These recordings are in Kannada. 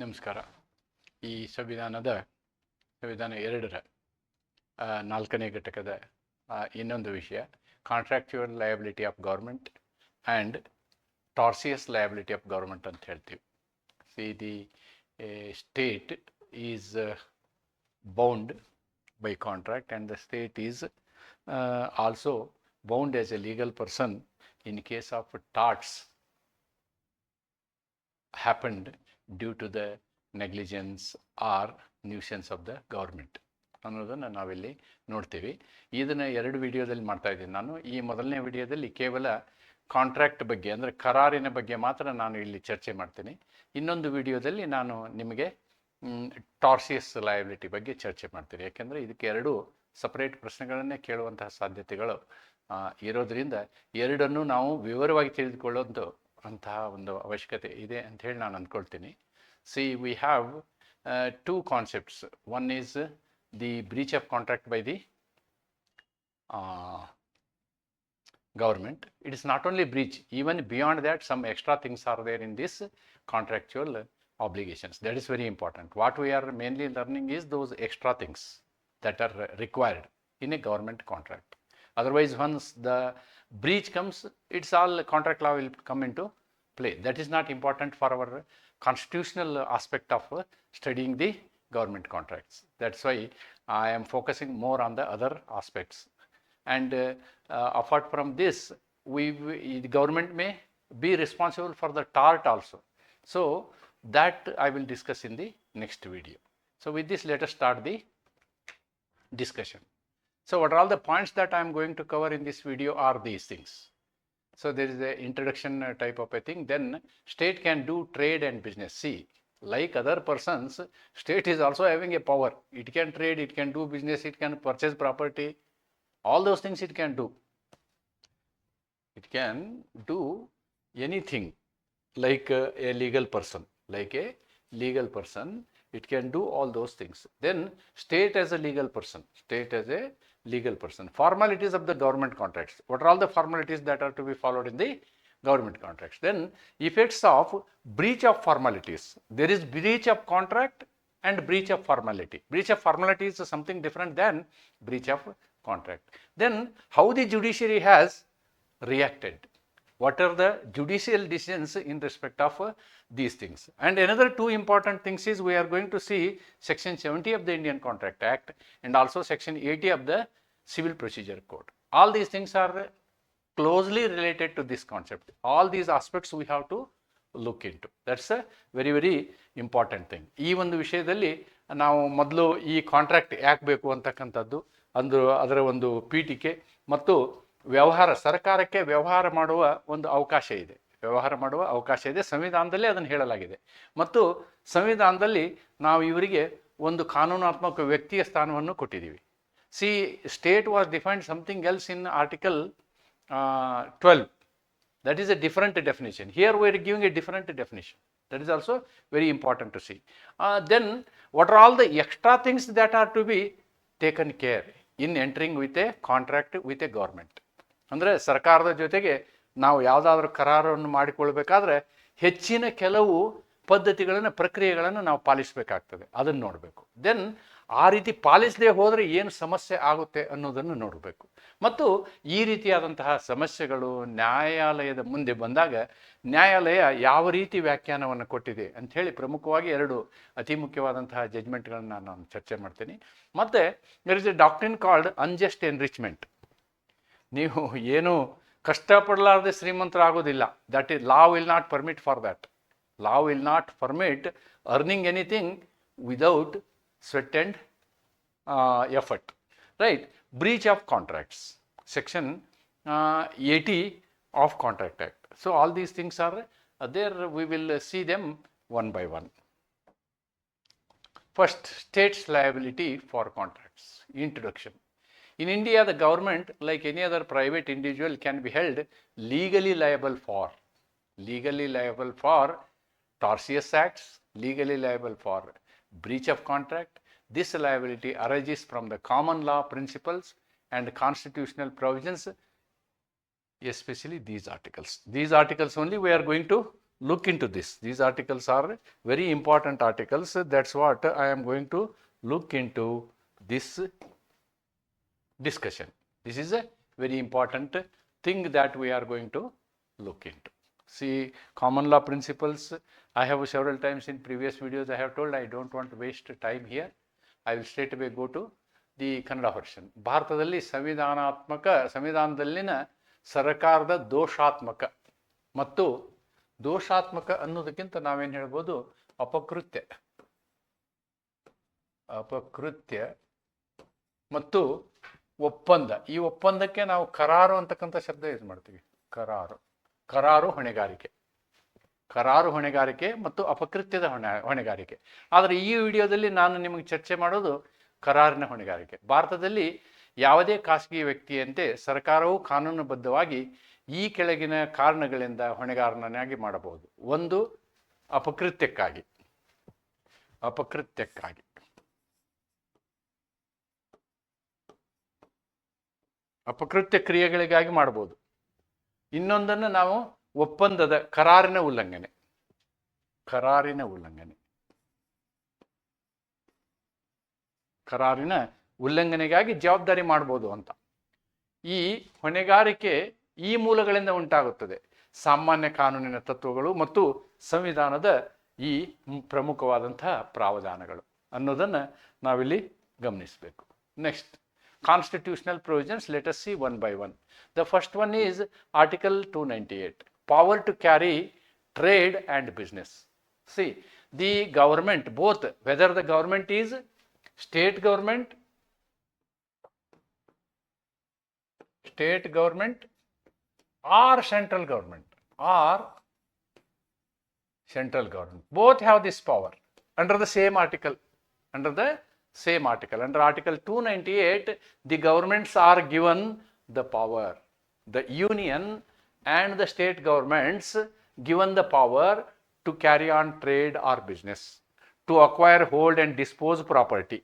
ನಮಸ್ಕಾರ. ಈ ಸಂವಿಧಾನದ, ಸಂವಿಧಾನ ಎರಡರ ನಾಲ್ಕನೇ ಘಟಕದ ಇನ್ನೊಂದು ವಿಷಯ contractual liability of government and tortious liability of government ಅಂತ ಹೇಳ್ತೀವಿ. See the state is bound by contract and the state is also bound as a legal person in case of torts torts happened to the negligence or nuisance of the government ಅನ್ನೋದನ್ನು ನಾವಿಲ್ಲಿ ನೋಡ್ತೀವಿ. ಇದನ್ನು ಎರಡು ವಿಡಿಯೋದಲ್ಲಿ ಮಾಡ್ತಾ ಇದ್ದೀನಿ ನಾನು. ಈ ಮೊದಲನೇ ವಿಡಿಯೋದಲ್ಲಿ ಕೇವಲ ಕಾಂಟ್ರಾಕ್ಟ್ ಬಗ್ಗೆ, ಅಂದರೆ ಕರಾರಿನ ಬಗ್ಗೆ ಮಾತ್ರ ನಾನು ಇಲ್ಲಿ ಚರ್ಚೆ ಮಾಡ್ತೀನಿ. ಇನ್ನೊಂದು ವಿಡಿಯೋದಲ್ಲಿ ನಾನು ನಿಮಗೆ ಟಾರ್ಸಿಯಸ್ ಲಯಬಿಲಿಟಿ ಬಗ್ಗೆ ಚರ್ಚೆ ಮಾಡ್ತೀನಿ. ಯಾಕೆಂದರೆ ಇದಕ್ಕೆ ಎರಡು ಸಪರೇಟ್ ಪ್ರಶ್ನೆಗಳನ್ನೇ ಕೇಳುವಂತಹ ಸಾಧ್ಯತೆಗಳು ಇರೋದ್ರಿಂದ ಎರಡನ್ನೂ ನಾವು ವಿವರವಾಗಿ ತಿಳಿದುಕೊಳ್ಳೋದು ಅಂತಹ ಒಂದು ಅವಶ್ಯಕತೆ ಇದೆ ಅಂತ ಹೇಳಿ ನಾನು ಅಂದ್ಕೊಳ್ತೀನಿ see we have two concepts one is the breach of contract by the government. It is not only breach, even beyond that, some extra things are there in this contractual obligations. That is very important. What we are mainly learning is those extra things that are required in a government contract. Otherwise, once the breach comes, it's all contract law will come into play. That is not important for our constitutional aspect of studying the government contracts. That's why I am focusing more on the other aspects and uh, uh, apart from this we, we the government may be responsible for the tort also so that i will discuss in the next video so with this let us start the discussion so what are all the points that i am going to cover in this video are these things. So there is a introduction uh, type of a thing. Then state can do trade and business. See like other persons state is also having a power. It can trade it can do business it can purchase property. All those things it can do. It can do anything like uh, a legal person like a legal person it can do all those things. Then state as a legal person state as a legal person. Formalities of the government contracts. What are all the formalities that are to be followed in the government contracts? Then effects of breach of formalities. There is breach of contract and breach of formality. Breach of formality is something different than breach of contract. Then how the judiciary has reacted what are the judicial decisions in respect of uh, these things and another two important things is we are going to see section 70 of the indian contract act and also section 80 of the civil procedure code all these things are closely related to this concept all these aspects we have to look into that's a very very important thing ಈ ಒಂದು ವಿಷಯದಲ್ಲಿ ನಾವು ಮೊದಲು ಈ ಕಾಂಟ್ರಾಕ್ಟ್ ಯಾಕೆ ಬೇಕು ಅಂತಕ್ಕಂಥದ್ದು ಅಂದು ಅದರ ಒಂದು ಪೀಠಿಕೆ ಮತ್ತು ವ್ಯವಹಾರ, ಸರ್ಕಾರಕ್ಕೆ ವ್ಯವಹಾರ ಮಾಡುವ ಒಂದು ಅವಕಾಶ ಇದೆ. ವ್ಯವಹಾರ ಮಾಡುವ ಅವಕಾಶ ಇದೆ. ಸಂವಿಧಾನದಲ್ಲಿ ಅದನ್ನು ಹೇಳಲಾಗಿದೆ. ಮತ್ತು ಸಂವಿಧಾನದಲ್ಲಿ ನಾವು ಇವರಿಗೆ ಒಂದು ಕಾನೂನಾತ್ಮಕ ವ್ಯಕ್ತಿಯ ಸ್ಥಾನವನ್ನು ಕೊಟ್ಟಿದ್ದೀವಿ. See, state was defined something else in article twelve that is a different definition here we're giving a different definition that is also very important to see then what are all the extra things that are to be taken care in entering with a contract with a government ಅಂದರೆ ಸರ್ಕಾರದ ಜೊತೆಗೆ ನಾವು ಯಾವುದಾದ್ರೂ ಕರಾರನ್ನು ಮಾಡಿಕೊಳ್ಬೇಕಾದ್ರೆ ಹೆಚ್ಚಿನ ಕೆಲವು ಪದ್ಧತಿಗಳನ್ನು, ಪ್ರಕ್ರಿಯೆಗಳನ್ನು ನಾವು ಪಾಲಿಸಬೇಕಾಗ್ತದೆ. ಅದನ್ನು ನೋಡಬೇಕು. ದೆನ್ ಆ ರೀತಿ ಪಾಲಿಸದೆ ಹೋದರೆ ಏನು ಸಮಸ್ಯೆ ಆಗುತ್ತೆ ಅನ್ನೋದನ್ನು ನೋಡಬೇಕು. ಮತ್ತು ಈ ರೀತಿಯಾದಂತಹ ಸಮಸ್ಯೆಗಳು ನ್ಯಾಯಾಲಯದ ಮುಂದೆ ಬಂದಾಗ ನ್ಯಾಯಾಲಯ ಯಾವ ರೀತಿ ವ್ಯಾಖ್ಯಾನವನ್ನು ಕೊಟ್ಟಿದೆ ಅಂಥೇಳಿ ಪ್ರಮುಖವಾಗಿ ಎರಡು ಅತಿ ಮುಖ್ಯವಾದಂತಹ ಜಜ್ಮೆಂಟ್ಗಳನ್ನು ನಾನು ಚರ್ಚೆ ಮಾಡ್ತೀನಿ. ಮತ್ತು there is a doctrine called unjust enrichment ನೀವು ಏನು ಕಷ್ಟಪಡಲಾರದೆ ಶ್ರೀಮಂತರಾಗೋದಿಲ್ಲ that is law will not permit for that law will not permit earning anything without sweat and effort right breach of contracts section uh, 80 of contract act so all these things are uh, there we will uh, see them one by one first states liability for contracts introduction in india the government like any other private individual can be held legally liable for legally liable for tortious acts legally liable for breach of contract this liability arises from the common law principles and constitutional provisions, especially these articles. These articles only we are going to look into this. These articles are very important articles. That's what I am going to look into this discussion. This is a very important thing that we are going to look into. See, common law principles. I have several times in previous videos I have told I don't want to waste time here. I will straight away go to the Kannada version ಭಾರತದಲ್ಲಿ ಸಂವಿಧಾನಾತ್ಮಕ ಸಂವಿಧಾನದಲ್ಲಿನ ಸರ್ಕಾರದ ದೋಷಾತ್ಮಕ ಮತ್ತು ದೋಷಾತ್ಮಕ ಅನ್ನೋದಕ್ಕಿಂತ ನಾವೇನು ಹೇಳ್ಬೋದು ಅಪಕೃತ್ಯ ಅಪಕೃತ್ಯ ಮತ್ತು ಒಪ್ಪಂದ. ಈ ಒಪ್ಪಂದಕ್ಕೆ ನಾವು ಕರಾರು ಅಂತಕ್ಕಂಥ ಶಬ್ದ ಯೂಸ್ ಮಾಡ್ತೀವಿ. ಕರಾರು. ಕರಾರು ಹೊಣೆಗಾರಿಕೆ. ಕರಾರು ಹೊಣೆಗಾರಿಕೆ ಮತ್ತು ಅಪಕೃತ್ಯದ ಹೊಣೆ, ಹೊಣೆಗಾರಿಕೆ. ಆದರೆ ಈ ವಿಡಿಯೋದಲ್ಲಿ ನಾನು ನಿಮಗೆ ಚರ್ಚೆ ಮಾಡೋದು ಕರಾರಿನ ಹೊಣೆಗಾರಿಕೆ. ಭಾರತದಲ್ಲಿ ಯಾವುದೇ ಖಾಸಗಿ ವ್ಯಕ್ತಿಯಂತೆ ಸರ್ಕಾರವು ಕಾನೂನುಬದ್ಧವಾಗಿ ಈ ಕೆಳಗಿನ ಕಾರಣಗಳಿಂದ ಹೊಣೆಗಾರನಾಗಿ ಮಾಡಬಹುದು. ಒಂದು, ಅಪಕೃತ್ಯಕ್ಕಾಗಿ. ಅಪಕೃತ್ಯಕ್ಕಾಗಿ. ಅಪಕೃತ್ಯ ಕ್ರಿಯೆಗಳಿಗಾಗಿ ಮಾಡ್ಬೋದು. ಇನ್ನೊಂದನ್ನು ನಾವು ಒಪ್ಪಂದದ ಕರಾರಿನ ಉಲ್ಲಂಘನೆ. ಕರಾರಿನ ಉಲ್ಲಂಘನೆ. ಕರಾರಿನ ಉಲ್ಲಂಘನೆಗಾಗಿ ಜವಾಬ್ದಾರಿ ಮಾಡ್ಬೋದು ಅಂತ. ಈ ಹೊಣೆಗಾರಿಕೆ ಈ ಮೂಲಗಳಿಂದ ಉಂಟಾಗುತ್ತದೆ. ಸಾಮಾನ್ಯ ಕಾನೂನಿನ ತತ್ವಗಳು ಮತ್ತು ಸಂವಿಧಾನದ ಈ ಪ್ರಮುಖವಾದಂತಹ ಪ್ರಾವಧಾನಗಳು ಅನ್ನೋದನ್ನು ನಾವಿಲ್ಲಿ ಗಮನಿಸಬೇಕು. Next constitutional provisions. Let us see one by one. The first one is Article 298 power to carry trade and business. See, the government, both whether the government is state government, state government or central government or central government, both have this power under the same article, under the same article under article 298 the governments are given the power the union and the state governments given the power to carry on trade or business to acquire, hold, and dispose property,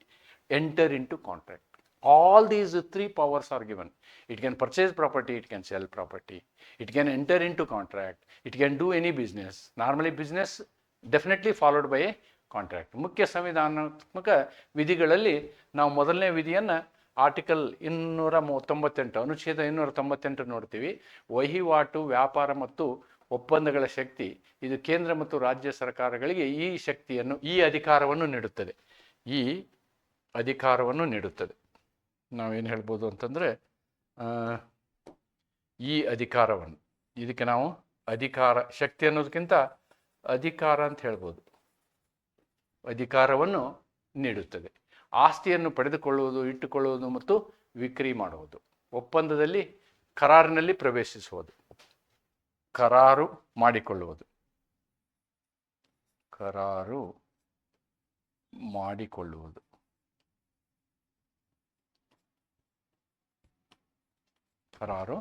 enter into contract. All these three powers are given. It can purchase property, it can sell property, it can enter into contract, it can do any business. Normally, business definitely followed by a contract ಮುಖ್ಯ ಸಂವಿಧಾನಾತ್ಮಕ ವಿಧಿಗಳಲ್ಲಿ ನಾವು ಮೊದಲನೇ ವಿಧಿಯನ್ನು ಆರ್ಟಿಕಲ್ ಇನ್ನೂರ ಮೂವತ್ತೊಂಬತ್ತೆಂಟು ಅನುಚ್ಛೇದ ಇನ್ನೂರ ತೊಂಬತ್ತೆಂಟು ನೋಡ್ತೀವಿ. ವಹಿವಾಟು, ವ್ಯಾಪಾರ ಮತ್ತು ಒಪ್ಪಂದಗಳ ಶಕ್ತಿ, ಇದು ಕೇಂದ್ರ ಮತ್ತು ರಾಜ್ಯ ಸರ್ಕಾರಗಳಿಗೆ ಈ ಶಕ್ತಿಯನ್ನು, ಈ ಅಧಿಕಾರವನ್ನು ನೀಡುತ್ತದೆ. ಈ ಅಧಿಕಾರವನ್ನು ನೀಡುತ್ತದೆ. ನಾವೇನು ಹೇಳ್ಬೋದು ಅಂತಂದರೆ ಈ ಅಧಿಕಾರವನ್ನು, ಇದಕ್ಕೆ ನಾವು ಅಧಿಕಾರ, ಶಕ್ತಿ ಅನ್ನೋದಕ್ಕಿಂತ ಅಧಿಕಾರ ಅಂತ ಹೇಳ್ಬೋದು. ಅಧಿಕಾರವನ್ನು ನೀಡುತ್ತದೆ. ಆಸ್ತಿಯನ್ನು ಪಡೆದುಕೊಳ್ಳುವುದು, ಇಟ್ಟುಕೊಳ್ಳುವುದು ಮತ್ತು ವಿಕ್ರಿ ಮಾಡುವುದು. ಒಪ್ಪಂದದಲ್ಲಿ ಕರಾರಿನಲ್ಲಿ ಪ್ರವೇಶಿಸುವುದು. ಕರಾರು ಮಾಡಿಕೊಳ್ಳುವುದು. ಕರಾರು ಮಾಡಿಕೊಳ್ಳುವುದು. ಕರಾರು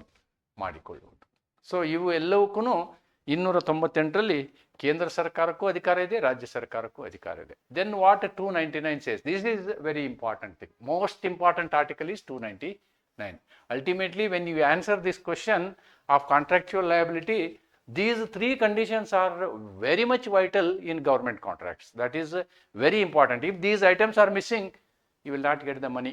ಮಾಡಿಕೊಳ್ಳುವುದು. ಸೊ ಇವು ಎಲ್ಲವಕ್ಕೂ ಇನ್ನೂರ ತೊಂಬತ್ತೆಂಟರಲ್ಲಿ ಕೇಂದ್ರ ಸರ್ಕಾರಕ್ಕೂ ಅಧಿಕಾರ ಇದೆ ರಾಜ್ಯ ಸರ್ಕಾರಕ್ಕೂ ಅಧಿಕಾರ ಇದೆ then what two ninety nine says this is very important thing most important article is two ninety nine ultimately when you answer this question of contractual liability these three conditions are very much vital in government contracts that is uh, very important if these items are missing you will not get the money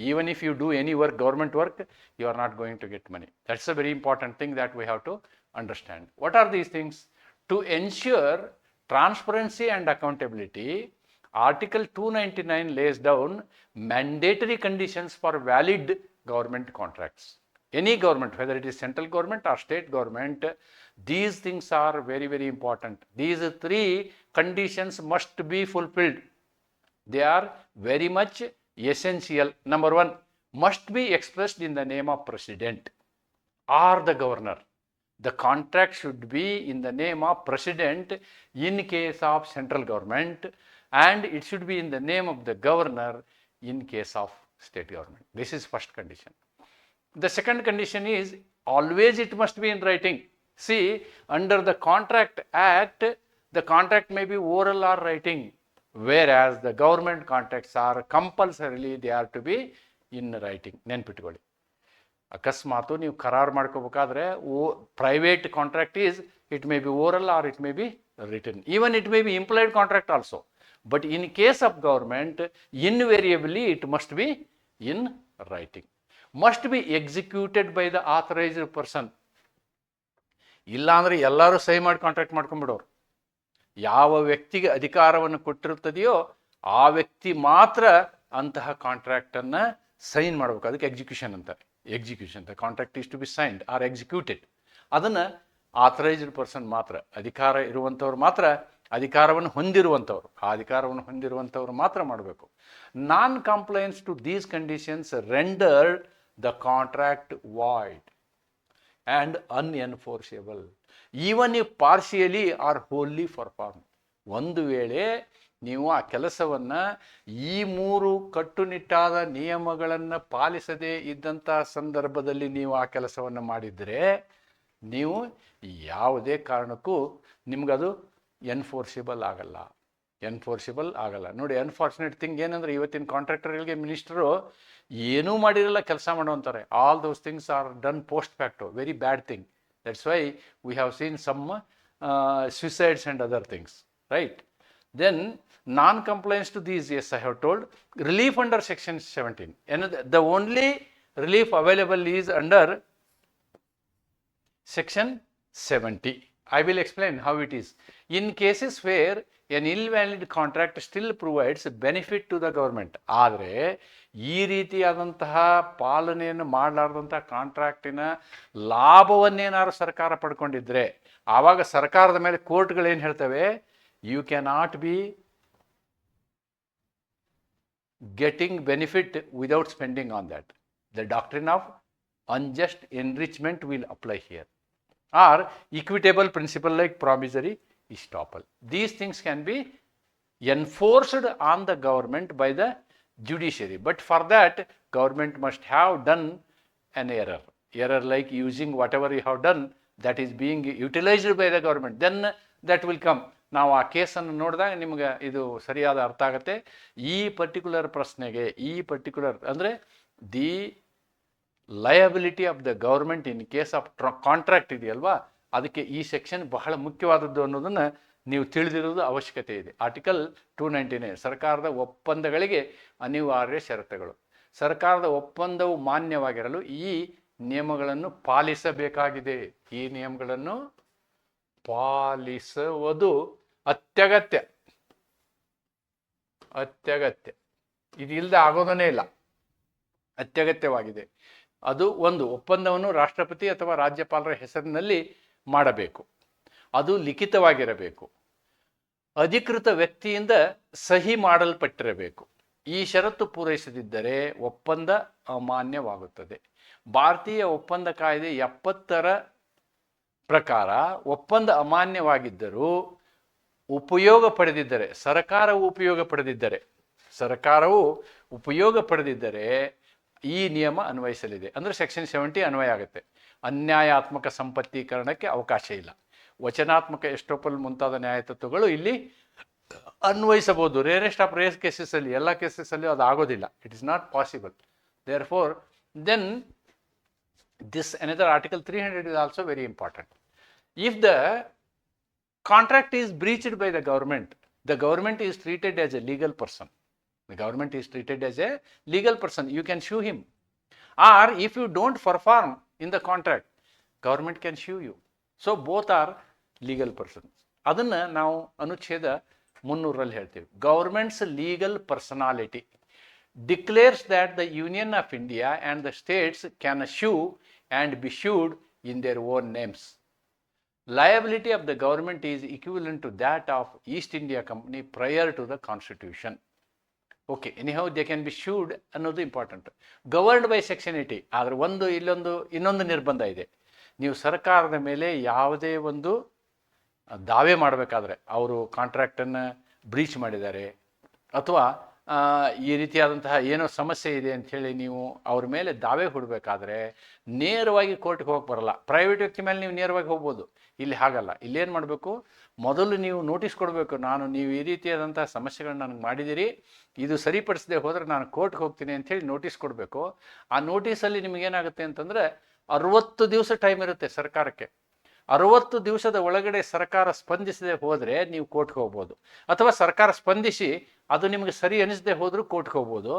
even if you do any work government work you are not going to get money that's a very important thing that we have to understand what are these things to ensure transparency and accountability article 299 lays down mandatory conditions for valid government contracts any government, whether it is central government or state government, these things are very, very important. These three conditions must be fulfilled. They are very much essential. Number one, must be expressed in the name of president or the governor The contract should be in the name of president in case of central government and it should be in the name of the governor in case of state government. This is first condition. The second condition is always it must be in writing. See, under the Contract Act, the contract may be oral or writing, whereas the government contracts are compulsorily they are to be in writing. ನೆನ್ಪಿಟ್ಕೊಳ್ಳಿ ಅಕಸ್ಮಾತು ನೀವು ಕರಾರು ಮಾಡ್ಕೋಬೇಕಾದ್ರೆ ಓ private contract is it may be oral or it may be written even it may be implied contract also but in case of government invariably it must be in writing must be executed by the authorised person ಇಲ್ಲಾಂದ್ರೆ ಎಲ್ಲರೂ ಸಹಿ ಮಾಡಿ ಕಾಂಟ್ರಾಕ್ಟ್ ಮಾಡ್ಕೊಂಡ್ಬಿಡೋರು. ಯಾವ ವ್ಯಕ್ತಿಗೆ ಅಧಿಕಾರವನ್ನು ಕೊಟ್ಟಿರುತ್ತದೆಯೋ ಆ ವ್ಯಕ್ತಿ ಮಾತ್ರ ಅಂತಹ ಕಾಂಟ್ರಾಕ್ಟನ್ನು ಸೈನ್ ಮಾಡಬೇಕು. ಅದಕ್ಕೆ ಎಕ್ಸಿಕ್ಯೂಷನ್ ಅಂತಾರೆ. Execution the contract is to be signed or executed ಅದನ್ನು ಆಥರೈಸ್ಡ್ ಪರ್ಸನ್ ಮಾತ್ರ, ಅಧಿಕಾರ ಇರುವಂಥವ್ರು ಮಾತ್ರ, ಅಧಿಕಾರವನ್ನು ಹೊಂದಿರುವಂಥವ್ರು ಆ ಅಧಿಕಾರವನ್ನು ಹೊಂದಿರುವಂಥವ್ರು ಮಾತ್ರ ಮಾಡಬೇಕು. Non compliance to these conditions rendered the contract void and unenforceable even if partially or wholly perform ಒಂದು ವೇಳೆ ನೀವು ಆ ಕೆಲಸವನ್ನು ಈ ಮೂರು ಕಟ್ಟುನಿಟ್ಟಾದ ನಿಯಮಗಳನ್ನು ಪಾಲಿಸದೇ ಇದ್ದಂಥ ಸಂದರ್ಭದಲ್ಲಿ ನೀವು ಆ ಕೆಲಸವನ್ನು ಮಾಡಿದರೆ ನೀವು ಯಾವುದೇ ಕಾರಣಕ್ಕೂ ನಿಮಗದು ಎನ್ಫೋರ್ಸಿಬಲ್ ಆಗಲ್ಲ. ಎನ್ಫೋರ್ಸಿಬಲ್ ಆಗಲ್ಲ. ನೋಡಿ ಅನ್ಫಾರ್ಚುನೇಟ್ ಥಿಂಗ್ ಏನಂದ್ರೆ ಇವತ್ತಿನ ಕಾಂಟ್ರಾಕ್ಟರ್ಗಳಿಗೆ ಮಿನಿಸ್ಟರು ಏನೂ ಮಾಡಿರಲ್ಲ, ಕೆಲಸ ಮಾಡೋ ಅಂತಾರೆ. All those things are done post facto very bad thing that's why we have seen some suicides and other things right then compliance to these as I have told relief under section seventeen and the only relief available is under section 70 i will explain how it is. In cases where an invalid contract still provides benefit to the government ಆದರೆ ಈ ರೀತಿಯಾದಂತಹ ಪಾಲನೆಯನ್ನು ಮಾಡಲಾರ್ದಂತಹ ಕಾಂಟ್ರಾಕ್ಟಿನ ಲಾಭವನ್ನೇನಾದ್ರು ಸರ್ಕಾರ ಪಡ್ಕೊಂಡಿದ್ರೆ, ಆವಾಗ ಸರ್ಕಾರದ ಮೇಲೆ ಕೋರ್ಟ್ಗಳೇನು ಹೇಳ್ತವೆ you can not be getting benefit without spending on that. The doctrine of unjust enrichment will apply here. Or equitable principle like promissory estoppel. These things can be enforced on the government by the judiciary. But for that, government must have done an error. Error like using whatever you have done that is being utilized by the government. Then that will come. ನಾವು ಆ ಕೇಸನ್ನು ನೋಡಿದಾಗ ನಿಮಗೆ ಇದು ಸರಿಯಾದ ಅರ್ಥ ಆಗುತ್ತೆ. ಈ ಪರ್ಟಿಕ್ಯುಲರ್ ಪ್ರಶ್ನೆಗೆ, ಈ ಪರ್ಟಿಕ್ಯುಲರ್ ಅಂದರೆ the liability of the government in case of contract ಇದೆಯಲ್ವಾ? ಅದಕ್ಕೆ ಈ ಸೆಕ್ಷನ್ ಬಹಳ ಮುಖ್ಯವಾದದ್ದು ಅನ್ನೋದನ್ನು ನೀವು ತಿಳಿದಿರೋದು ಅವಶ್ಯಕತೆ ಇದೆ. ಆರ್ಟಿಕಲ್ ಟೂ ನೈಂಟಿ ನೈನ್ ಸರ್ಕಾರದ ಒಪ್ಪಂದಗಳಿಗೆ ಅನಿವಾರ್ಯ ಷರತ್ತುಗಳು. ಸರ್ಕಾರದ ಒಪ್ಪಂದವು ಮಾನ್ಯವಾಗಿರಲು ಈ ನಿಯಮಗಳನ್ನು ಪಾಲಿಸಬೇಕಾಗಿದೆ. ಈ ನಿಯಮಗಳನ್ನು ಪಾಲಿಸುವುದು ಅತ್ಯಗತ್ಯ. ಅತ್ಯಗತ್ಯ. ಇದು ಇಲ್ಲದೆ ಆಗೋದನ್ನೇ ಇಲ್ಲ. ಅತ್ಯಗತ್ಯವಾಗಿದೆ. ಅದು ಒಂದು ಒಪ್ಪಂದವನ್ನು ರಾಷ್ಟ್ರಪತಿ ಅಥವಾ ರಾಜ್ಯಪಾಲರ ಹೆಸರಿನಲ್ಲಿ ಮಾಡಬೇಕು. ಅದು ಲಿಖಿತವಾಗಿರಬೇಕು. ಅಧಿಕೃತ ವ್ಯಕ್ತಿಯಿಂದ ಸಹಿ ಮಾಡಲ್ಪಟ್ಟಿರಬೇಕು. ಈ ಷರತ್ತು ಪೂರೈಸದಿದ್ದರೆ ಒಪ್ಪಂದ ಅಮಾನ್ಯವಾಗುತ್ತದೆ. ಭಾರತೀಯ ಒಪ್ಪಂದ ಕಾಯ್ದೆ ಎಪ್ಪತ್ತರ ಪ್ರಕಾರ ಒಪ್ಪಂದ ಅಮಾನ್ಯವಾಗಿದ್ದರೂ ಉಪಯೋಗ ಪಡೆದಿದ್ದರೆ, ಸರಕಾರವು ಉಪಯೋಗ ಪಡೆದಿದ್ದರೆ, ಸರಕಾರವು ಉಪಯೋಗ ಪಡೆದಿದ್ದರೆ ಈ ನಿಯಮ ಅನ್ವಯಿಸಲಿದೆ. ಅಂದರೆ ಸೆಕ್ಷನ್ ಸೆವೆಂಟಿ ಅನ್ವಯ ಆಗುತ್ತೆ. ಅನ್ಯಾಯಾತ್ಮಕ ಸಂಪತ್ತೀಕರಣಕ್ಕೆ ಅವಕಾಶ ಇಲ್ಲ. ವಚನಾತ್ಮಕ ಎಸ್ಟೋಪಲ್ ಮುಂತಾದ ನ್ಯಾಯ ತತ್ವಗಳು ಇಲ್ಲಿ ಅನ್ವಯಿಸಬಹುದು. ರೇರೆಸ್ಟ್ ಆಫ್ ರೇರ್ ಕೇಸಸಲ್ಲಿ ಎಲ್ಲ ಕೇಸಸ್ಸಲ್ಲಿ ಅದು ಆಗೋದಿಲ್ಲ. It is not possible therefore then this another article 300 is also very important. If the contract is breached by the government the government is treated as a legal person the government is treated as a legal person you can sue him or if you don't perform in the contract government can sue you so both are legal persons ಅದನ್ನು ನಾವು ಅನುಚ್ಛೇದ ಮುನ್ನೂರಲ್ಲಿ ಹೇಳ್ತೀವಿ government's legal personality declares that the Union of India and the states can sue and be sued in their own names. Liability of the government is equivalent to that of East India Company prior to the Constitution. Okay anyhow they can be sued ಅನ್ನೋದು important governed by section eighty ಆದರೆ ಒಂದು ಇಲ್ಲೊಂದು, ಇನ್ನೊಂದು ನಿರ್ಬಂಧ ಇದೆ. ನೀವು ಸರ್ಕಾರದ ಮೇಲೆ ಯಾವುದೇ ಒಂದು ದಾವೆ ಮಾಡಬೇಕಾದ್ರೆ ಅವರು ಕಾಂಟ್ರಾಕ್ಟನ್ನು ಬ್ರೀಚ್ ಮಾಡಿದ್ದಾರೆ, ಅಥವಾ ಈ ರೀತಿಯಾದಂತಹ ಏನೋ ಸಮಸ್ಯೆ ಇದೆ ಅಂಥೇಳಿ ನೀವು ಅವ್ರ ಮೇಲೆ ದಾವೆ ಹುಡಬೇಕಾದ್ರೆ ನೇರವಾಗಿ ಕೋರ್ಟ್ಗೆ ಹೋಗಿ ಬರಲ್ಲ. ಪ್ರೈವೇಟ್ ವ್ಯಕ್ತಿ ಮೇಲೆ ನೀವು ನೇರವಾಗಿ ಹೋಗ್ಬೋದು. ಇಲ್ಲಿ ಹಾಗಲ್ಲ. ಇಲ್ಲೇನು ಮಾಡಬೇಕು? ಮೊದಲು ನೀವು ನೋಟಿಸ್ ಕೊಡಬೇಕು, ನಾನು ನೀವು ಈ ರೀತಿಯಾದಂಥ ಸಮಸ್ಯೆಗಳನ್ನ ನನಗೆ ಮಾಡಿದ್ದೀರಿ, ಇದು ಸರಿಪಡಿಸದೆ ಹೋದರೆ ನಾನು ಕೋರ್ಟ್ಗೆ ಹೋಗ್ತೀನಿ ಅಂಥೇಳಿ ನೋಟಿಸ್ ಕೊಡಬೇಕು. ಆ ನೋಟಿಸಲ್ಲಿ ನಿಮಗೇನಾಗುತ್ತೆ ಅಂತಂದರೆ, ಅರುವತ್ತು ದಿವಸ ಟೈಮ್ ಇರುತ್ತೆ ಸರ್ಕಾರಕ್ಕೆ. ಅರವತ್ತು ದಿವಸದ ಒಳಗಡೆ ಸರ್ಕಾರ ಸ್ಪಂದಿಸದೆ ಹೋದರೆ ನೀವು ಕೋರ್ಟ್ಗೆ ಹೋಗ್ಬೋದು. ಅಥವಾ ಸರ್ಕಾರ ಸ್ಪಂದಿಸಿ ಅದು ನಿಮಗೆ ಸರಿ ಅನಿಸದೆ ಹೋದರೂ ಕೋರ್ಟ್ಗೆ ಹೋಗ್ಬೋದು.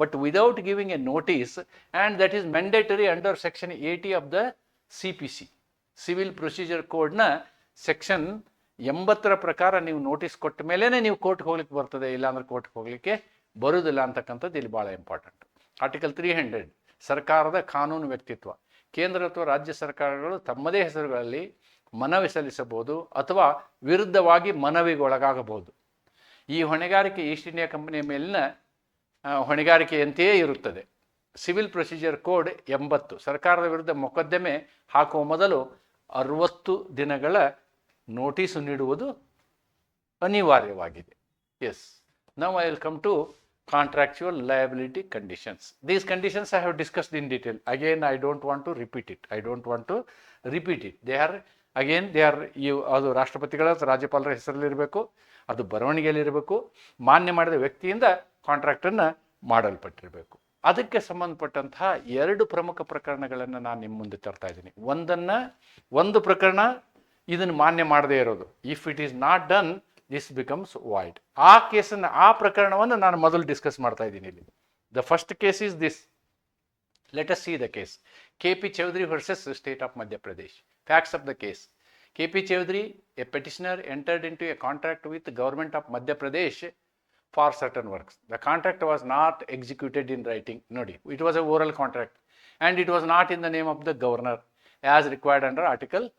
But without giving a notice and that is mandatory under section eighty of the C P C civil procedure ಕೋಡ್ನ ಸೆಕ್ಷನ್ ಎಂಬತ್ತರ ಪ್ರಕಾರ ನೀವು ನೋಟಿಸ್ ಕೊಟ್ಟ ಮೇಲೇ ನೀವು ಕೋರ್ಟ್ಗೆ ಹೋಗ್ಲಿಕ್ಕೆ ಬರ್ತದೆ, ಇಲ್ಲಾಂದ್ರೆ ಕೋರ್ಟ್ಗೆ ಹೋಗ್ಲಿಕ್ಕೆ ಬರುವುದಿಲ್ಲ ಅಂತಕ್ಕಂಥದ್ದು ಇಲ್ಲಿ ಭಾಳ ಇಂಪಾರ್ಟೆಂಟ್ ಆರ್ಟಿಕಲ್ ತ್ರೀ ಹಂಡ್ರೆಡ್ ಸರ್ಕಾರದ ಕಾನೂನು ವ್ಯಕ್ತಿತ್ವ. ಕೇಂದ್ರ ಅಥವಾ ರಾಜ್ಯ ಸರ್ಕಾರಗಳು ತಮ್ಮದೇ ಹೆಸರುಗಳಲ್ಲಿ ಮನವಿ ಸಲ್ಲಿಸಬಹುದು ಅಥವಾ ವಿರುದ್ಧವಾಗಿ ಮನವಿಗೆ ಒಳಗಾಗಬಹುದು. ಈ ಹೊಣೆಗಾರಿಕೆ ಈಸ್ಟ್ ಇಂಡಿಯಾ ಕಂಪನಿಯ ಮೇಲಿನ ಹೊಣೆಗಾರಿಕೆಯಂತೆಯೇ ಇರುತ್ತದೆ. ಸಿವಿಲ್ ಪ್ರೊಸೀಜರ್ ಕೋಡ್ ಎಂಬತ್ತು, ಸರ್ಕಾರದ ವಿರುದ್ಧ ಮೊಕದ್ದಮೆ ಹಾಕುವ ಮೊದಲು ಅರವತ್ತು ದಿನಗಳ ನೋಟಿಸು ನೀಡುವುದು ಅನಿವಾರ್ಯವಾಗಿದೆ yes now I will come to contractual liability conditions these conditions I have discussed in detail. Again, I don't want to repeat it. I don't want to repeat it. They are, again, they are, ಇವು ಅದು ರಾಷ್ಟ್ರಪತಿಗಳ ರಾಜ್ಯಪಾಲರ ಹೆಸರಲ್ಲಿರಬೇಕು ಅದು ಬರವಣಿಗೆಯಲ್ಲಿರಬೇಕು ಮಾನ್ಯ ಮಾಡಿದ ವ್ಯಕ್ತಿಯಿಂದ ಕಾಂಟ್ರಾಕ್ಟನ್ನು ಮಾಡಲ್ಪಟ್ಟಿರಬೇಕು ಅದಕ್ಕೆ ಸಂಬಂಧಪಟ್ಟಂತಹ ಎರಡು ಪ್ರಮುಖ ಪ್ರಕರಣಗಳನ್ನು ನಾನು ನಿಮ್ಮ ಮುಂದೆ ತರ್ತಾ ಇದ್ದೀನಿ. ಒಂದನ್ನು, ಒಂದು ಪ್ರಕರಣ ಇದನ್ನು ಮಾನ್ಯ ಮಾಡದೇ ಇರೋದು. If it is not done this becomes void ಆ ಕೇಸನ್ನು, ಆ ಪ್ರಕರಣವನ್ನು ನಾನು ಮೊದಲು ಡಿಸ್ಕಸ್ ಮಾಡ್ತಾ ಇದ್ದೀನಿ ಇಲ್ಲಿ. The first case is this let us see the case K P Choudhary versus State of Madhya Pradesh facts of the case K P Choudhary a petitioner entered into a contract with government of Madhya Pradesh for certain works. The contract was not executed in writing, Nodi. It was a oral contract and it was not in the name of the governor as required under Article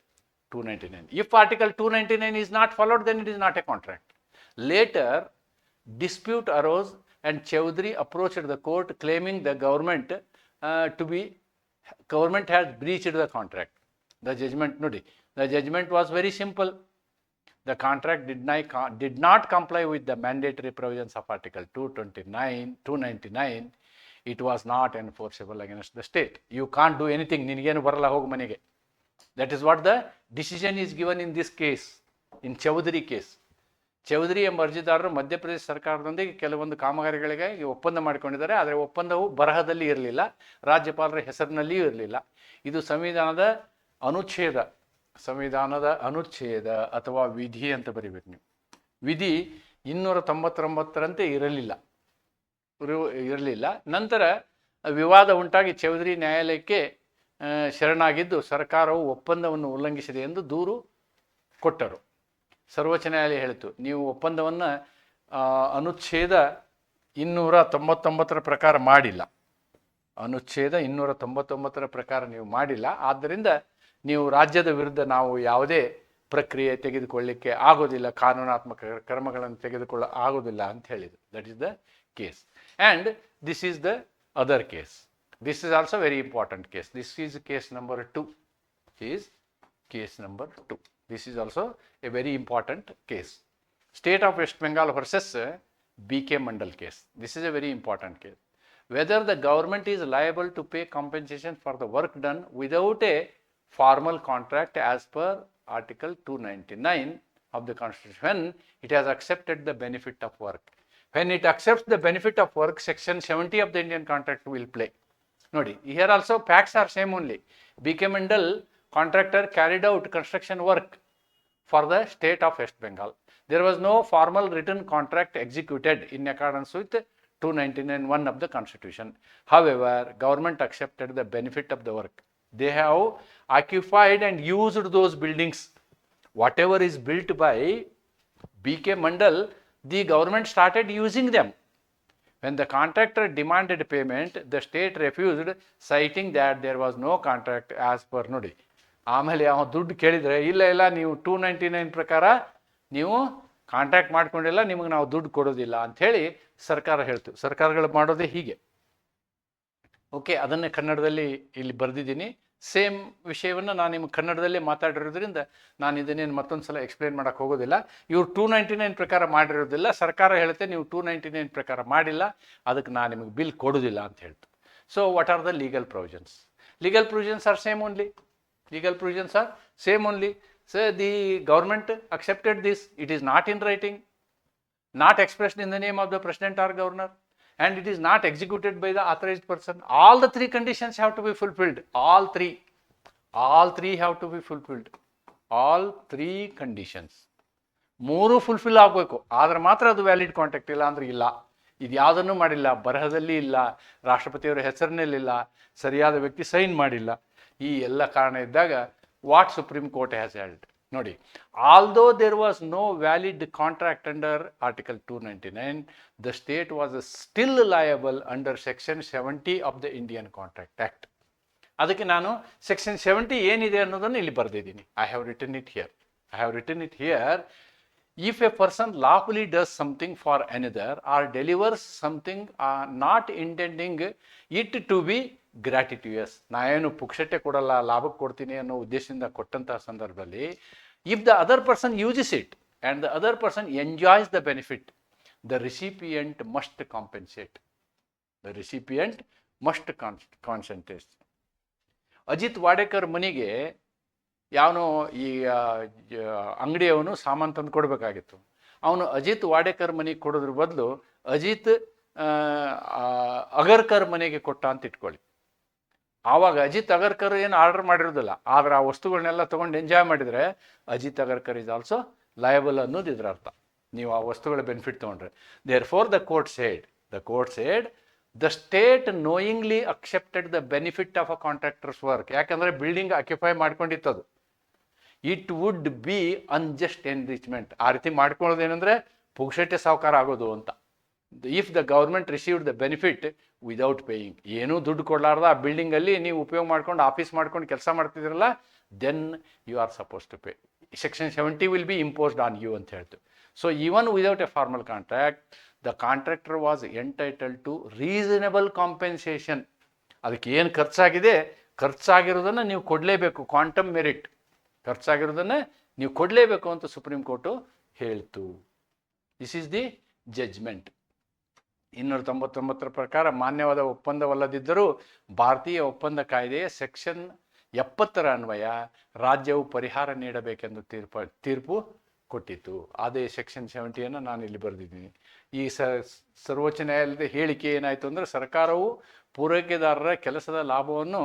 299. If Article 299 is not followed, then it is not a contract. Later, dispute arose and Chaudhary approached the court claiming the government uh, to be, government has breached the contract. The judgment, Nodi. The judgment was very simple. The contract did not, did not comply with the mandatory provisions of Article 229, 299. It was not enforceable against the state. You can't do anything. ನಿನಗೇನು ಬರಲ್ಲ ಹೋಗು ಮನೆಗೆ that is what the decision is given in this case in Choudhary case Choudhary ಎಂಬ ಅರ್ಜಿದಾರರು ಮಧ್ಯಪ್ರದೇಶ ಸರ್ಕಾರದೊಂದಿಗೆ ಕೆಲವೊಂದು ಕಾಮಗಾರಿಗಳಿಗೆ ಒಪ್ಪಂದ ಮಾಡಿಕೊಂಡಿದ್ದಾರೆ ಆದರೆ ಒಪ್ಪಂದವು ಬರಹದಲ್ಲಿ ಇರಲಿಲ್ಲ ರಾಜ್ಯಪಾಲರ ಹೆಸರಿನಲ್ಲಿಯೂ ಇರಲಿಲ್ಲ ಇದು ಸಂವಿಧಾನದ ಅನುಚ್ಛೇದ ಸಂವಿಧಾನದ ಅನುಚ್ಛೇದ ಅಥವಾ ವಿಧಿ ಅಂತ ಬರೀಬೇಕು ನೀವು. ವಿಧಿ ಇನ್ನೂರ ತೊಂಬತ್ತೊಂಬತ್ತರಂತೆ ಇರಲಿಲ್ಲ. ಇರು- ಇರಲಿಲ್ಲ. ನಂತರ ವಿವಾದ ಉಂಟಾಗಿ ಚೌಧರಿ ನ್ಯಾಯಾಲಯಕ್ಕೆ ಶರಣಾಗಿದ್ದು ಸರ್ಕಾರವು ಒಪ್ಪಂದವನ್ನು ಉಲ್ಲಂಘಿಸಿದೆ ಎಂದು ದೂರು ಕೊಟ್ಟರು. ಸರ್ವೋಚ್ಚ ನ್ಯಾಯಾಲಯ ಹೇಳಿತು, ನೀವು ಒಪ್ಪಂದವನ್ನು ಅನುಚ್ಛೇದ ಇನ್ನೂರ ತೊಂಬತ್ತೊಂಬತ್ತರ ಪ್ರಕಾರ ಮಾಡಿಲ್ಲ. ಅನುಚ್ಛೇದ ಇನ್ನೂರ ತೊಂಬತ್ತೊಂಬತ್ತರ ಪ್ರಕಾರ ನೀವು ಮಾಡಿಲ್ಲ. ಆದ್ದರಿಂದ ನೀವು ರಾಜ್ಯದ ವಿರುದ್ಧ ನಾವು ಯಾವುದೇ ಪ್ರಕ್ರಿಯೆ ತೆಗೆದುಕೊಳ್ಳಿಕ್ಕೆ ಆಗೋದಿಲ್ಲ ಕಾನೂನಾತ್ಮಕ ಕ್ರಮಗಳನ್ನು ತೆಗೆದುಕೊಳ್ಳ ಆಗೋದಿಲ್ಲ ಅಂತ ಹೇಳಿದರು that is the case and this is the other case this is also very important case. This is case number two. Is case number two. This is also a very important case. State of West Bengal versus uh, BK Mandal case. This is a very important case. Whether the government is liable to pay compensation for the work done without a formal contract as per Article 299 of the Constitution when it has accepted the benefit of work. When it accepts the benefit of work, Section 70 of the Indian contract will play. Nodi, here also facts are same only. BK Mandal contractor carried out construction work for the state of West Bengal. There was no formal written contract executed in accordance with 299.1 of the Constitution. However, government accepted the benefit of the work. They have occupied and used those buildings what is built by BK Mandal, the government started using them. When the contractor demanded payment, the state refused, citing that there was no contract as per ನೋಡಿ ಆಮೇಲೆ ಅವ ದುಡ್ಡು ಕೇಳಿದರೆ ಇಲ್ಲ ಇಲ್ಲ ನೀವು ಟೂ ನೈಂಟಿ ನೈನ್ ಪ್ರಕಾರ ನೀವು ಕಾಂಟ್ಯಾಕ್ಟ್ ಮಾಡ್ಕೊಂಡಿಲ್ಲ ನಿಮಗೆ ನಾವು ದುಡ್ಡು ಕೊಡೋದಿಲ್ಲ ಅಂಥೇಳಿ ಸರ್ಕಾರ ಹೇಳ್ತು. ಸರ್ಕಾರಗಳು ಮಾಡೋದೇ ಹೀಗೆ. ಓಕೆ ಅದನ್ನೇ ಕನ್ನಡದಲ್ಲಿ ಇಲ್ಲಿ ಬರೆದಿದ್ದೀನಿ. ಸೇಮ್ ವಿಷಯವನ್ನು ನಾನು ನಿಮ್ಗೆ ಕನ್ನಡದಲ್ಲೇ ಮಾತಾಡಿರೋದ್ರಿಂದ ನಾನು ಇದನ್ನೇನು ಮತ್ತೊಂದು ಸಲ ಎಕ್ಸ್ಪ್ಲೇನ್ ಮಾಡೋಕ್ಕೆ ಹೋಗೋದಿಲ್ಲ. ಇವ್ರು ಟೂ ನೈಂಟಿ ನೈನ್ ಪ್ರಕಾರ ಮಾಡಿರೋದಿಲ್ಲ. ಸರ್ಕಾರ ಹೇಳುತ್ತೆ ನೀವು ಟೂ ನೈಂಟಿ ನೈನ್ ಪ್ರಕಾರ ಮಾಡಿಲ್ಲ. ಅದಕ್ಕೆ ನಾನು ನಿಮಗೆ ಬಿಲ್ ಕೊಡೋದಿಲ್ಲ ಅಂತ ಹೇಳ್ತು. So what are the legal provisions legal provisions are same only legal provisions are same only so the government accepted this it is not in writing not expressed in the name of the president or governor. And it is not executed by the authorized person. All the three conditions have to be fulfilled. All three. All three have to be fulfilled. All three conditions ಮೂರು ಫುಲ್ಫಿಲ್ ಆಗಬೇಕು. ಆದ್ರೆ ಮಾತ್ರ ಅದು ವ್ಯಾಲಿಡ್ ಕಾಂಟ್ಯಾಕ್ಟ್ ಇಲ್ಲ ಅಂದ್ರೆ ಇಲ್ಲ. ಇದು ಯಾವುದನ್ನು ಮಾಡಿಲ್ಲ. ಬರಹದಲ್ಲಿ ಇಲ್ಲ. ರಾಷ್ಟ್ರಪತಿಯವರ ಹೆಸರಿನಲ್ಲಿಲ್ಲ ಸರಿಯಾದ ವ್ಯಕ್ತಿ ಸೈನ್ ಮಾಡಿಲ್ಲ. ಈ ಎಲ್ಲ ಕಾರಣ ಇದ್ದಾಗ what Supreme Court has held ನೋಡಿ although there was no valid contract under article two ninety nine the state was still liable under section seventy of the Indian Contract Act ಅದಕ್ಕೆ ನಾನು ಸೆಕ್ಷನ್ ಸೆವೆಂಟಿ ಏನಿದೆ ಅನ್ನೋದನ್ನು ಇಲ್ಲಿ ಬರೆದಿದ್ದೀನಿ. I have written it here I have written it here if a person lawfully does something for another or delivers something uh, not intending it to be gratuitous ನಾ ಏನು ಪುಕ್ಷಟೆ ಕೊಡಲ್ಲ, ಲಾಭಕ್ಕೆ ಕೊಡ್ತೀನಿ ಅನ್ನೋ ಉದ್ದೇಶದಿಂದ ಕೊಟ್ಟಂತಹ ಸಂದರ್ಭದಲ್ಲಿ if the other person uses it and the other person enjoys the benefit the recipient must compensate the recipient must cons concentrate Ajit Wadekar ಮನೆಗೆ ಯಾವನೋ ಈ ಅಂಗಡಿಯವನು ಸಾಮಾನು ತಂದು ಕೊಡಬೇಕಾಗಿತ್ತು. ಅವನು ಅಜಿತ್ ವಾಡೇಕರ್ ಮನೆಗೆ ಕೊಡೋದ್ರ ಬದಲು ಅಜಿತ್ ಅಗರ್ಕರ್ ಮನೆಗೆ ಕೊಟ್ಟ ಅಂತ ಇಟ್ಕೊಳ್ಳಿ. ಆವಾಗ ಅಜಿತ್ ಅಗರ್ಕರ್ ಏನು ಆರ್ಡರ್ ಮಾಡಿರೋದಿಲ್ಲ. ಆದ್ರೆ ಆ ವಸ್ತುಗಳನ್ನೆಲ್ಲ ತೊಗೊಂಡು ಎಂಜಾಯ್ ಮಾಡಿದರೆ Ajit Agarkar is also liable ಅನ್ನೋದು ಇದರ ಅರ್ಥ. ನೀವು ಆ ವಸ್ತುಗಳ ಬೆನಿಫಿಟ್ ತೊಗೊಂಡ್ರೆ. Therefore the courts said the courts said the state knowingly accepted the benefit of a contractor's work ಯಾಕಂದರೆ ಬಿಲ್ಡಿಂಗ್ ಆಕ್ಯುಪೈ ಮಾಡ್ಕೊಂಡಿತ್ತು ಅದು it would be unjust enrichment ಆ ರೀತಿ ಮಾಡ್ಕೊಳ್ಳೋದೇನೆಂದ್ರೆ ಪುಕ್ಷಟೆ ಸಾವುಕಾರ ಆಗೋದು ಅಂತ. If the government received the benefit without paying ಏನೂ ದುಡ್ಡು ಕೊಡಲಾರ್ದ ಆ ಬಿಲ್ಡಿಂಗಲ್ಲಿ ನೀವು ಉಪಯೋಗ ಮಾಡ್ಕೊಂಡು ಆಫೀಸ್ ಮಾಡ್ಕೊಂಡು ಕೆಲಸ ಮಾಡ್ತಿದ್ರಲ್ಲ then you are supposed to pay section seventy will be imposed on you ಅಂತ ಹೇಳ್ತು. So even without a formal contract the contractor was entitled to reasonable compensation ಅದಕ್ಕೆ ಏನು ಖರ್ಚಾಗಿದೆ? ಖರ್ಚಾಗಿರೋದನ್ನು ನೀವು ಕೊಡಲೇಬೇಕು ಕ್ವಾಂಟಮ್ ಮೆರಿಟ್ ಖರ್ಚಾಗಿರೋದನ್ನು ನೀವು ಕೊಡಲೇಬೇಕು ಅಂತ ಸುಪ್ರೀಂ ಕೋರ್ಟು ಹೇಳ್ತು. ದಿಸ್ ಈಸ್ ದಿ ಜಡ್ಜ್ಮೆಂಟ್ ಇನ್ನೂರ ತೊಂಬತ್ತೊಂಬತ್ತರ ಪ್ರಕಾರ ಮಾನ್ಯವಾದ ಒಪ್ಪಂದವಲ್ಲದಿದ್ದರೂ ಭಾರತೀಯ ಒಪ್ಪಂದ ಕಾಯ್ದೆಯ ಸೆಕ್ಷನ್ ಎಪ್ಪತ್ತರ ಅನ್ವಯ ರಾಜ್ಯವು ಪರಿಹಾರ ನೀಡಬೇಕೆಂದು ತೀರ್ಪು ತೀರ್ಪು ಕೊಟ್ಟಿತ್ತು. ಅದೇ ಸೆಕ್ಷನ್ ಸೆವೆಂಟಿಯನ್ನು ನಾನು ಇಲ್ಲಿ ಬರೆದಿದ್ದೀನಿ. ಈ ಸರ್ವೋಚ್ಚ ನ್ಯಾಯಾಲಯದ ಹೇಳಿಕೆ ಏನಾಯಿತು ಅಂದರೆ ಸರ್ಕಾರವು ಪೂರೈಕೆದಾರರ ಕೆಲಸದ ಲಾಭವನ್ನು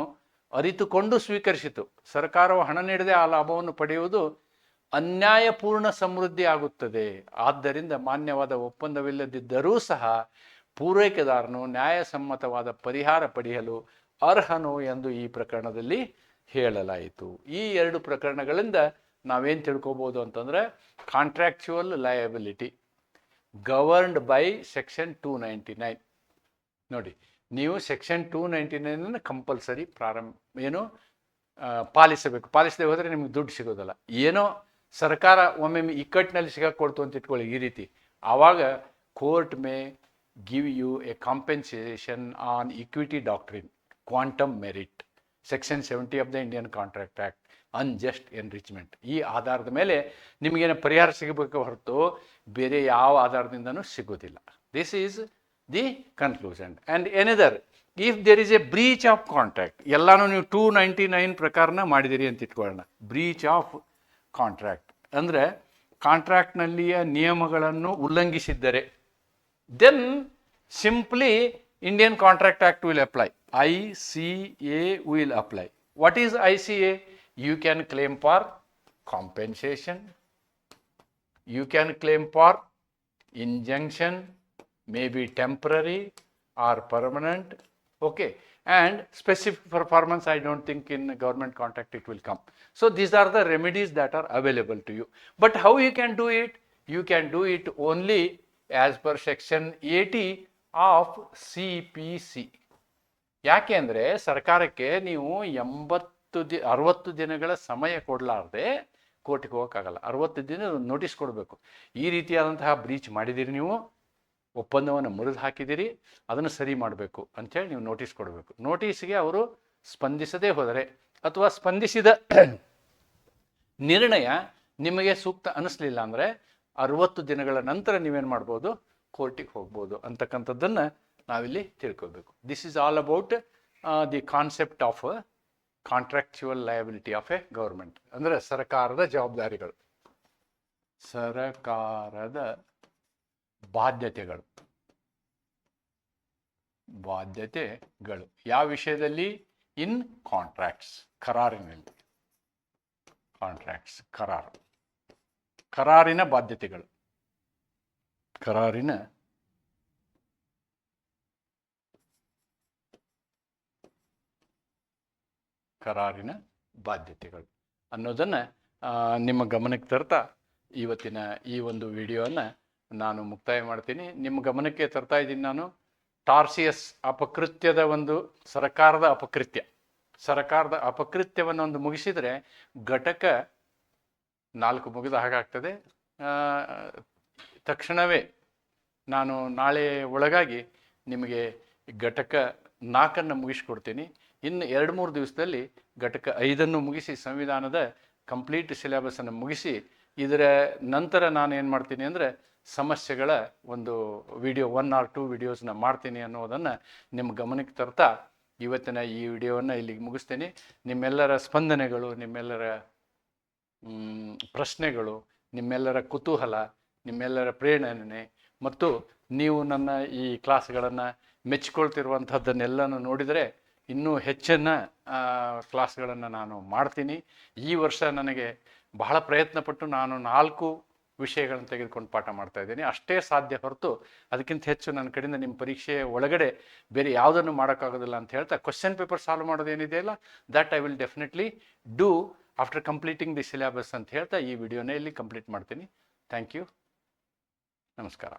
ಅರಿತುಕೊಂಡು ಸ್ವೀಕರಿಸಿತು. ಸರ್ಕಾರವು ಹಣ ನೀಡದೆ ಆ ಲಾಭವನ್ನು ಪಡೆಯುವುದು ಅನ್ಯಾಯಪೂರ್ಣ ಸಮೃದ್ಧಿ ಆಗುತ್ತದೆ. ಆದ್ದರಿಂದ ಮಾನ್ಯವಾದ ಒಪ್ಪಂದವಿಲ್ಲದಿದ್ದರೂ ಸಹ ಪೂರೈಕೆದಾರನು ನ್ಯಾಯಸಮ್ಮತವಾದ ಪರಿಹಾರ ಪಡೆಯಲು ಅರ್ಹನು ಎಂದು ಈ ಪ್ರಕರಣದಲ್ಲಿ ಹೇಳಲಾಯಿತು. ಈ ಎರಡು ಪ್ರಕರಣಗಳಿಂದ ನಾವೇನು ತಿಳ್ಕೊಬೋದು ಅಂತಂದರೆ contractual liability governed by section two ninety nine ನೋಡಿ, ನೀವು ಸೆಕ್ಷನ್ ಟೂ ನೈಂಟಿ ನೈನನ್ನು ಕಂಪಲ್ಸರಿ ಪ್ರಾರಂಭ, ಏನು ಪಾಲಿಸಬೇಕು. ಪಾಲಿಸದೆ ಹೋದರೆ ನಿಮ್ಗೆ ದುಡ್ಡು ಸಿಗೋದಲ್ಲ. ಏನೋ ಸರ್ಕಾರ ಒಮ್ಮೊಮ್ಮೆ ಇಕ್ಕಟ್ಟಿನಲ್ಲಿ ಸಿಗಾಕೊಡ್ತು ಅಂತ ಇಟ್ಕೊಳ್ಳಿ ಈ ರೀತಿ. ಆವಾಗ court may give you a compensation on equity doctrine quantum meruit section seventy of the Indian Contract Act unjust enrichment ಈ ಆಧಾರದ ಮೇಲೆ ನಿಮಗೇನು ಪರಿಹಾರ ಸಿಗಬೇಕು ಹೊರತು ಬೇರೆ ಯಾವ ಆಧಾರದಿಂದನೂ ಸಿಗೋದಿಲ್ಲ. This is the conclusion and either if there is a breach of contract ಎಲ್ಲಾನು ನೀವು ಟೂ ನೈಂಟಿ ನೈನ್ ಪ್ರಕಾರನ ಮಾಡಿದಿರಿ ಅಂತ ಇಟ್ಕೊಳ್ಳೋಣ. ಬ್ರೀಚ್ ಆಫ್ ಕಾಂಟ್ರಾಕ್ಟ್ ಅಂದರೆ ಕಾಂಟ್ರಾಕ್ಟ್ನಲ್ಲಿಯ ನಿಯಮಗಳನ್ನು ಉಲ್ಲಂಘಿಸಿದ್ದರೆ then simply Indian Contract Act will apply. ICA will apply. What is ICA? You can claim for compensation, you can claim for injunction, maybe temporary or permanent. Okay. And specific performance, I don't think in government contract it will come. So these are the remedies that are available to you. But how you can do it? You can do it only as per section 80 of CPC. ಯಾಕೆ ಅಂದರೆ ಸರ್ಕಾರಕ್ಕೆ ನೀವು ಎಂಬತ್ತು ದಿ, ಅರವತ್ತು ದಿನಗಳ ಸಮಯ ಕೊಡಲಾರ್ದೆ ಕೋರ್ಟಿಗೆ ಹೋಗೋಕ್ಕಾಗಲ್ಲ. ಅರವತ್ತು ದಿನ ನೋಟಿಸ್ ಕೊಡಬೇಕು. ಈ ರೀತಿಯಾದಂತಹ ಬ್ರೀಚ್ ಮಾಡಿದ್ದೀರಿ ನೀವು, ಒಪ್ಪಂದವನ್ನು ಮುರಿದು ಹಾಕಿದ್ದೀರಿ ಅದನ್ನು ಸರಿ ಮಾಡಬೇಕು ಅಂಥೇಳಿ ನೀವು ನೋಟಿಸ್ ಕೊಡಬೇಕು. ನೋಟಿಸ್ಗೆ ಅವರು ಸ್ಪಂದಿಸದೇ ಹೋದರೆ ಅಥವಾ ಸ್ಪಂದಿಸಿದ ನಿರ್ಣಯ ನಿಮಗೆ ಸೂಕ್ತ ಅನ್ನಿಸ್ಲಿಲ್ಲ ಅಂದರೆ ಅರವತ್ತು ದಿನಗಳ ನಂತರ ನೀವೇನು ಮಾಡ್ಬೋದು? ಕೋರ್ಟಿಗೆ ಹೋಗ್ಬೋದು ಅಂತಕ್ಕಂಥದ್ದನ್ನು ನಾವಿಲ್ಲಿ ತಿಳ್ಕೊಬೇಕು. This is all about the concept of contractual liability of a government ಅಂದರೆ ಸರ್ಕಾರದ ಜವಾಬ್ದಾರಿಗಳು. ಸರಕಾರದ ಬಾಧ್ಯತೆಗಳು. ಬಾಧ್ಯತೆಗಳು. ಯಾವ ವಿಷಯದಲ್ಲಿ? ಇನ್ ಕಾಂಟ್ರಾಕ್ಟ್ಸ್ ಕರಾರಿನಲ್ಲಿ. ಕಾಂಟ್ರಾಕ್ಟ್ಸ್ ಕರಾರು. ಕರಾರಿನ ಬಾಧ್ಯತೆಗಳು. ಕರಾರಿನ ಕರಾರಿನ ಬಾಧ್ಯತೆಗಳು. ಅನ್ನೋದನ್ನು ನಿಮ್ಮ ಗಮನಕ್ಕೆ ತರ್ತಾ ಇವತ್ತಿನ ಈ ಒಂದು ವಿಡಿಯೋವನ್ನು ನಾನು ಮುಕ್ತಾಯ ಮಾಡ್ತೀನಿ. ನಿಮ್ಮ ಗಮನಕ್ಕೆ ತರ್ತಾ ಇದ್ದೀನಿ ನಾನು ಟಾರ್ಸಿಯಸ್ ಅಪಕೃತ್ಯದ ಒಂದು ಸರ್ಕಾರದ ಅಪಕೃತ್ಯ. ಸರ್ಕಾರದ ಅಪಕೃತ್ಯವನ್ನು ಒಂದು ಮುಗಿಸಿದರೆ ಘಟಕ ನಾಲ್ಕು ಮುಗಿದ ಹಾಗಾಗ್ತದೆ ತಕ್ಷಣವೇ ನಾನು ನಾಳೆ ಒಳಗಾಗಿ ನಿಮಗೆ ಘಟಕ ನಾಲ್ಕನ್ನು ಮುಗಿಸ್ಕೊಡ್ತೀನಿ. ಇನ್ನು ಎರಡು ಮೂರು ದಿವಸದಲ್ಲಿ ಘಟಕ ಐದನ್ನು ಮುಗಿಸಿ ಸಂವಿಧಾನದ ಕಂಪ್ಲೀಟ್ ಸಿಲೆಬಸನ್ನು ಮುಗಿಸಿ ಇದರ ನಂತರ ನಾನು ಏನು ಮಾಡ್ತೀನಿ ಅಂದರೆ ಸಮಸ್ಯೆಗಳ ಒಂದು ವಿಡಿಯೋ ಒನ್ ಆರ್ ಟೂ ವಿಡಿಯೋಸ್ನ ಮಾಡ್ತೀನಿ ಅನ್ನೋದನ್ನು ನಿಮ್ಮ ಗಮನಕ್ಕೆ ತರ್ತಾ ಇವತ್ತಿನ ಈ ವಿಡಿಯೋವನ್ನು ಇಲ್ಲಿಗೆ ಮುಗಿಸ್ತೀನಿ. ನಿಮ್ಮೆಲ್ಲರ ಸ್ಪಂದನೆಗಳು, ನಿಮ್ಮೆಲ್ಲರ ಪ್ರಶ್ನೆಗಳು, ನಿಮ್ಮೆಲ್ಲರ ಕುತೂಹಲ, ನಿಮ್ಮೆಲ್ಲರ ಪ್ರೇರಣೆ, ಮತ್ತು ನೀವು ನನ್ನ ಈ ಕ್ಲಾಸ್ಗಳನ್ನು ಮೆಚ್ಚಿಕೊಳ್ತಿರುವಂಥದ್ದನ್ನೆಲ್ಲನೂ ನೋಡಿದರೆ ಇನ್ನೂ ಹೆಚ್ಚಿನ ಕ್ಲಾಸ್ಗಳನ್ನು ನಾನು ಮಾಡ್ತೀನಿ. ಈ ವರ್ಷ ನನಗೆ ಬಹಳ ಪ್ರಯತ್ನಪಟ್ಟು ನಾನು ನಾಲ್ಕು ವಿಷಯಗಳನ್ನು ತೆಗೆದುಕೊಂಡು ಪಾಠ ಮಾಡ್ತಾ ಇದ್ದೀನಿ. ಅಷ್ಟೇ ಸಾಧ್ಯ ಹೊರತು ಅದಕ್ಕಿಂತ ಹೆಚ್ಚು ನನ್ನ ಕಡೆಯಿಂದ ನಿಮ್ಮ ಪರೀಕ್ಷೆಯ ಒಳಗಡೆ ಬೇರೆ ಯಾವುದನ್ನು ಮಾಡೋಕ್ಕಾಗೋದಿಲ್ಲ ಅಂತ ಹೇಳ್ತಾ question paper solve ಮಾಡೋದೇನಿದೆಯಲ್ಲ that I will definitely do after completing the syllabus ಅಂತ ಹೇಳ್ತಾ ಈ ವಿಡಿಯೋನೇ ಇಲ್ಲಿ ಕಂಪ್ಲೀಟ್ ಮಾಡ್ತೀನಿ. ಥ್ಯಾಂಕ್ ಯು ನಮಸ್ಕಾರ.